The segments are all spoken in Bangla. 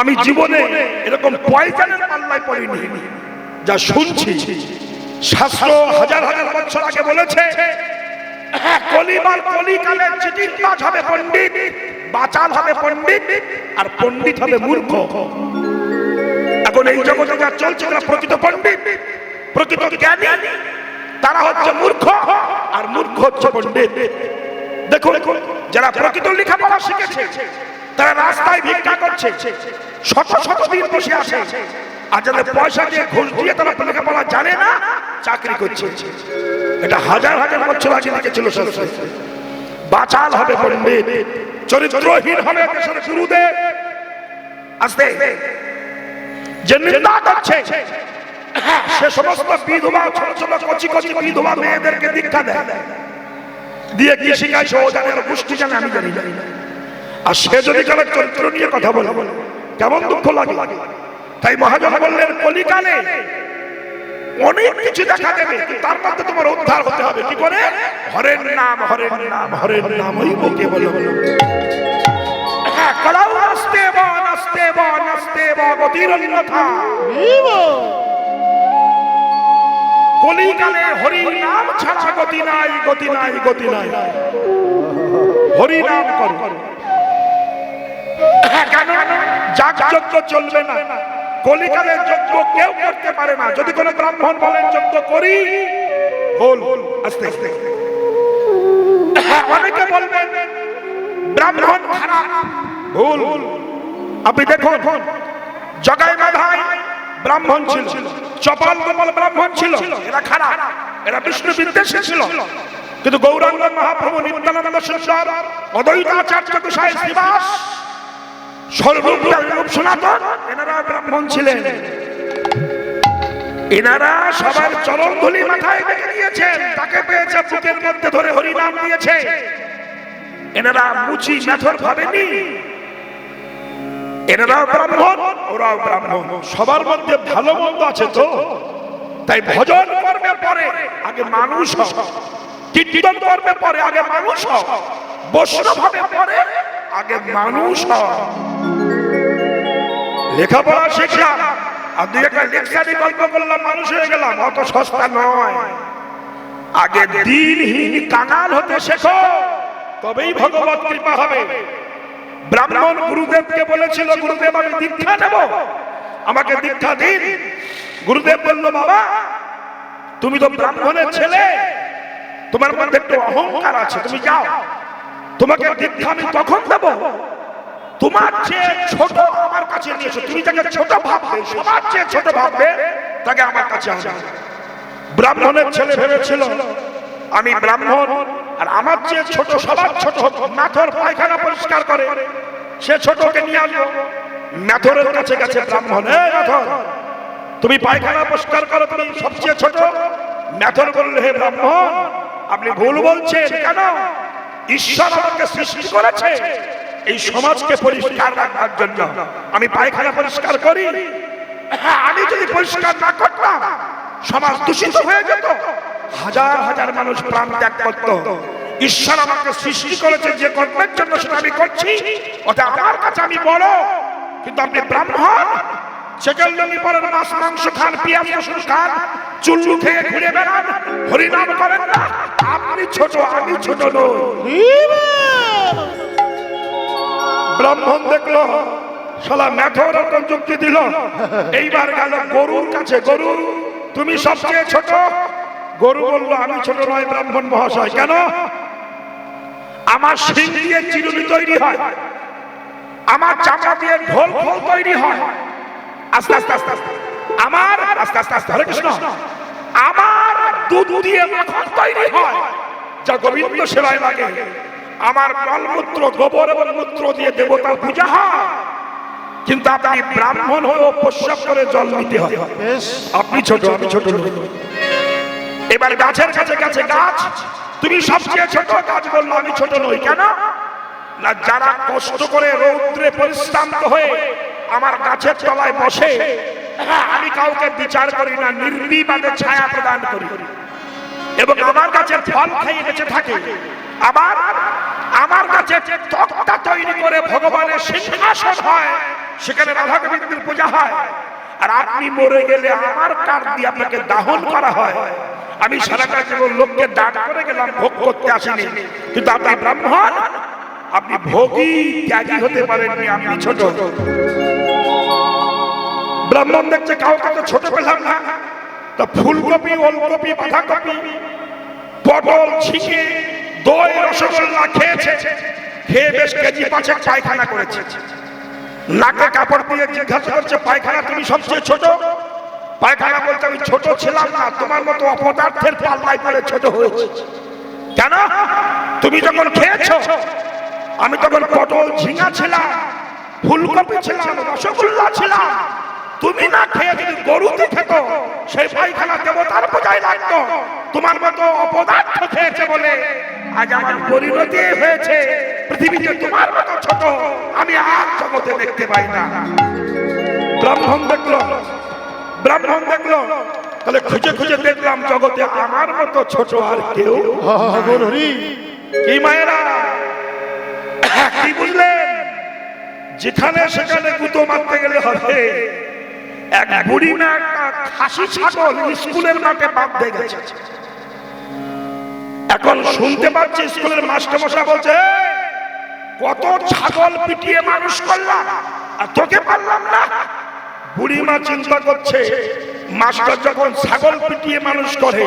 আমি জীবনে এরকম পয়জানের পাল্লায় পড়িনি। যা শুনছি। শাস্ত্র হাজার হাজার বছর আগে বলেছে হ্যাঁ, কলিমাল কলিকালের চিটিংবাজ হবে পণ্ডিত বাচাল হবে পণ্ডিত আর পণ্ডিত হবে মূর্খ। এখন এই জগতে যা চলছে তারা প্রকৃত পণ্ডিত প্রকৃত জ্ঞানী তারা হচ্ছে মূর্খ আর মূর্খ হচ্ছে পণ্ডিত। দেখুন যারা প্রকৃত লেখাপড়া শিখেছে তারা রাস্তায় ভিক্ষা করছে। শত শত দিন বসে আছে। আর যাদের পয়সা দিয়ে ঘুষ দিয়ে তারা লেখাপড়া জানে না, চাকরি করছে। এটা হাজার হাজার বছর আগে লিখেছিল বাচাল হবে পণ্ডিত, চরিত্রহীন হবে দেশের গুরুদেব। আস্তে। যে নিন্দা করছে, সে সমস্ত বিধবা, ছোট ছোট, কচি কচি বিধবা মেয়েদেরকে দীক্ষা দেয়। দিয়ে কি শিখাইছে ও আমি জানি আর সে যদি কারও চরিত্র নিয়ে কথা বলে কেমন দুঃখ লাগে? তাই মহাজন বললেন কলিকালে অনেক কিছু দেখা দেবে তার মধ্যে তোমার উদ্ধার হতে হবে। কি করে? হরের নাম হরের নাম হরের নাম ওই বুকে বলে। হ্যাঁ কলাও নাস্তে নাস্তে কলিকালে হরি নাম গতি নাই গতি নাই গতি নাই। হ্যাঁ, কেন? যাগযজ্ঞ চলবে না। কলিকালে যজ্ঞ কেউ করতে পারে না। যদি কোনো ব্রাহ্মণ বলেন, যজ্ঞ করি। বল, আস্তে আস্তে। অনেকে বলবেন, ব্রাহ্মণ খারাপ। ভুল আপনি দেখুন, জগাই মাধাই ব্রাহ্মণ ছিল, চপাল গোপাল ব্রাহ্মণ ছিল, এরা খারাপ, এরা বিষ্ণু বিদ্বেষী ছিল। কিন্তু গৌরাঙ্গ মহাপ্রভু নিত্যানন্দ সুন্দর অদ্বৈতাচার্য গোসাই শ্রীবাস সর্বরূপ রূপ সনাতন, এনারা ব্রাহ্মণ ছিলেন এনারা সবার চরণ ধুলি মাথায় রেখে দিয়েছেন তাকে পেয়েছে বুকের মধ্যে ধরে হরিনাম দিয়েছে এনারা মুচি মেথর ভাবেনি এনারাও ব্রাহ্মণ, ওরাও ব্রাহ্মণ সবার মধ্যে ভালো মন্দ আছে তো তাই ভজন করবে পরে আগে মানুষ। কীর্তন করবে পরে আগে মানুষ। বৈষ্ণব হবে পরে আগে মানুষ হও। লেখাপড়া শিখলাম। আর দুই একটা লেকচারি গল্প করলাম, মানুষ হয়ে গেলাম। অত সস্তা নয়। আগে দিনহীন কাঙাল হতে শেখো। তবেই ভগবত কৃপা হবে। ব্রাহ্মণ গুরুদেবকে বলেছিল, গুরুদেব, আমি দীক্ষা নেব। আমাকে দীক্ষা দিন। গুরুদেব বলল, বাবা, তুমি তো ব্রাহ্মণের ছেলে। তোমার মধ্যে একটু অহংকার আছে। তুমি যাও। তোমাকে দীক্ষা আমি তখন দেব। তোমার চেয়ে ছোট আমার কাছে নিয়ে এসো তুমি যাকে ছোট ভাববে, সবার চেয়ে ছোট ভাববে, তাকে আমার কাছে আনবে ব্রাহ্মণের ছেলে ভেবেছিল, আমি ব্রাহ্মণ, আর আমার চেয়ে ছোট, সবার ছোট মাথর পায়খানা পরিষ্কার করে। সে ছোটকে নিয়ে আসব। ম্যাথরের কাছে গেছে ব্রাহ্মণ এ ম্যাথর, তুমি পায়খানা পরিষ্কার করো, তুমি সবচেয়ে ছোট। ম্যাথর বললে, হে ব্রাহ্মণ, আপনি ভুল বলছেন কেন? ঈশ্বর আমাকে সৃষ্টি করেছে। এই সমাজকে পরিষ্কার রাখার জন্য আমি পায়খানা পরিষ্কার করি। হ্যাঁ, আমি যদি পরিষ্কার না করতাম সমাজ দূষিত হয়ে যেত। হাজার হাজার মানুষ প্রাণ ত্যাগ করত। ঈশ্বর আমাকে সৃষ্টি করেছে যে কর্মের জন্য সেটা আমি করছি। ওটা আমার কাছে আমি বড়। কিন্তু আপনি ব্রাহ্মণ সেকেল জমি পরেন মাছ মাংস খান পিয়াজ রসুন খান চুল্লু খেয়ে ঘুরে বেড়ান হরিনাম করেন না। আপনি ছোট আমি ছোট নই। ব্রাহ্মণ দেখল, শালা ম্যাথর ওরকম যুক্তি দিল, এইবার গেল গরুর কাছে, গরু, তুমি সবচেয়ে ছোট? গরু বলল, আমি ছোট নয় ব্রাহ্মণ মহাশয়, কেন? আমার শিং দিয়ে চিরুনি তৈরি হয়, আমার চামড়া দিয়ে ঢোল ফোল তৈরি হয়। আস্তে আস্তে আস্তে আস্তে, আমার, আস্তে আস্তে আস্তে, হরে কৃষ্ণ, আমার দুধ দিয়ে মাখন তৈরি হয়, যা গোবিন্দ সেবায় লাগে। আমার মলমূত্র গোবর এবং মূত্র দিয়ে দেবতার পূজা হয়। কিন্তু আপনি ব্রাহ্মণ হয়েও প্রস্রাব করে জল নিতে হয় আপনি ছোট আমি ছোট। এবার গাছের কাছে কাছে গাছ। তুমি সবচেয়ে ছোট গাছ বলল আমি ছোট নই কেন? না যারা কষ্ট করে রৌদ্রে পরিশ্রান্ত হয়ে আমার গাছের তলায় বসে হ্যাঁ, আমি কাউকে বিচার করি না নির্বিবাদে ছায়া প্রদান করি। এবং আমার কাছে ফল খেয়ে বেঁচে থাকে। আবার আমার কাছে তক্তা তৈরি করে ভগবানের সিংহাসন হয়, সেখানে রাধা গোবিন্দের পূজা হয়। আর আপনি মরে গেলে আমার কার দিয়ে আপনাকে দাহন করা হয়। আমি সারাটা জীবন লোককে দান করে গেলাম, ভোগ করতে আসিনি। কিন্তু আপনি ব্রাহ্মণ, আপনি ভোগী, ত্যাগী হতে পারেননি, আপনি ছোট। ব্রাহ্মণ দেখছে কাউকে তো ছোট পেলাম না। তা ফুলকপি, ওলকপি, বাঁধাকপি, পটল, ঝিঙে দই রসগোল্লা খেয়েছে। খেয়ে বেশ কেজি পাঁচেক পায়খানা করেছে। নাকে কাপড় দিয়ে জিজ্ঞাসা করছে, পায়খানা তুমি সবচেয়ে ছোট? পায়খানা বলতে আমি ছোট ছিলাম না, তোমার মতো অপদার্থের পাল্লায় পড়ে ছোট হয়েছে। কেন? তুমি যখন খেয়েছো, আমি তখন পটল ঝিঙা ছিলাম, ফুলকপি ছিলাম, রসগোল্লা ছিলাম। তুমি না খেয়ে যদি গরুতে খেত সেই পায়খানা দেবতার বোঝাই লাগতো। তোমার মতো অপদার্থ খেয়েছে বলে আজ আমার পরিণতি হয়েছে। পৃথিবীতে তোমার মতো ছোট আমি আর জগতে দেখতে পাই না। ব্রাহ্মণ দেখল ব্রাহ্মণ দেখল তাহলে খুঁজে খুঁজে দেখলাম জগতে আমার মতো ছোট আর কেউ কি মায়েরা? কি বুঝলেন? যেখানে সেখানে গুতো মারতে গেলে হবে। এক বুড়ি না একটা খাসি ছাগল স্কুলের মাঠে বাঁধতে গেছে। এখন শুনতে পাচ্ছি স্কুলের মাস্টার মশাই বলছে কত ছাগল পিটিয়ে মানুষ করলাম, আর তোকে পারলাম না? বুড়ি মা চিন্তা করছে, মাস্টার যখন ছাগল পিটিয়ে মানুষ করে,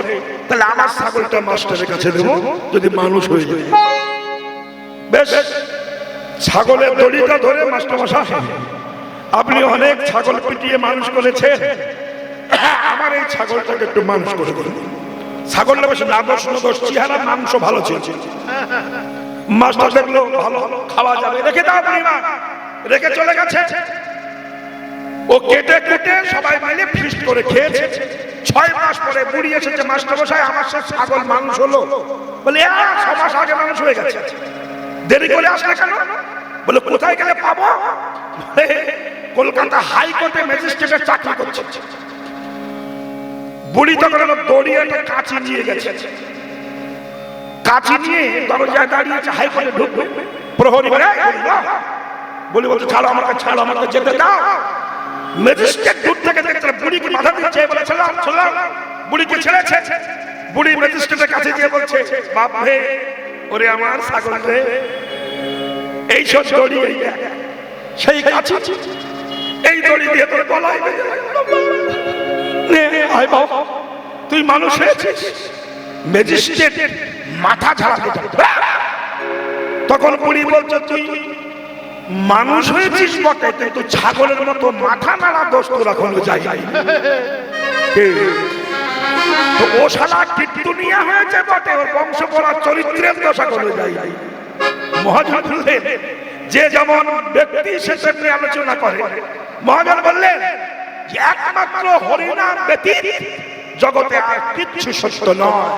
তাহলে আমার ছাগলটা মাস্টারের কাছে দেবো, যদি মানুষ হয়ে যায়। বেশ, ছাগলের দড়িটা ধরে মাস্টার মশাই আপনি অনেক ছাগল পিটিয়ে মানুষ করেছেন। আমার এই ছাগলটাকে একটু মানুষ করে দেবেন ছাগলটা বেশ নাদোষ নদোষ চেহারা মাংস ভালো ছিল। মাস্টার দেখল ভালো খাওয়া যাবে। রেখে দাও বুড়িমা। রেখে চলে গেছে। ও কেটে কেটে সবাই মিলে ফিস্ট করে খেয়েছে। ছয় মাস পরে বুড়ি এসেছে মাস্টার মশাই আমার সে ছাগল মানুষ হলো। বলে "এ, ছ মাস আগে মানুষ হয়ে গেছে। দেরি করে আসলে কেন? বলে কোথায় গেলে পাবো? কলকাতা হাইকোর্টে ম্যাজিস্ট্রেটের চাকরি করছে। বুড়ি তখন দড়িয়ে একটা কাঁচি নিয়ে গেছে। কাঁচি নিয়ে দরজায় দাঁড়িয়েছে হাইকোর্টে ঢুকবে। প্রহরী বলে বলছে, ছাড়ো আমাকে ছাড়ো আমাকে, যেতে দাও। ম্যাজিস্ট্রেট দূর থেকে দেখছে, বুড়িকে বাধা দিচ্ছে বলে ছেলাম ছেলাম বুড়িকে ছেড়েছে। বুড়ি ম্যাজিস্ট্রেটের কাছে গিয়ে বলছে, বাপ হে ওরে আমার ছাগল রে এই সব দড়ি। সেই কাছে এই দড়ি দিয়ে তোর গলায় আয় বাবা। তুই মানুষ হয়েছিস। ম্যাজিস্ট্রেট মাথা ঝাড়া তখন বুড়ি বলছে, তুই মানুষ হয়েছিস বটে, কিন্তু ছাগলের মতো মাথা নাড়া দোষ তোর এখনও যাই? তো ও শালা কীর্তনিয়া হয়েছে বটে, ওর বংশ পড়ার চরিত্রের দোষ এখনও যাই মহাজন যে যেমন ব্যক্তি সে তেমনি আলোচনা করে, মহাজন বললেন, একমাত্র হরিনাম ব্যতীত জগতে আর কিচ্ছু সত্য নয়।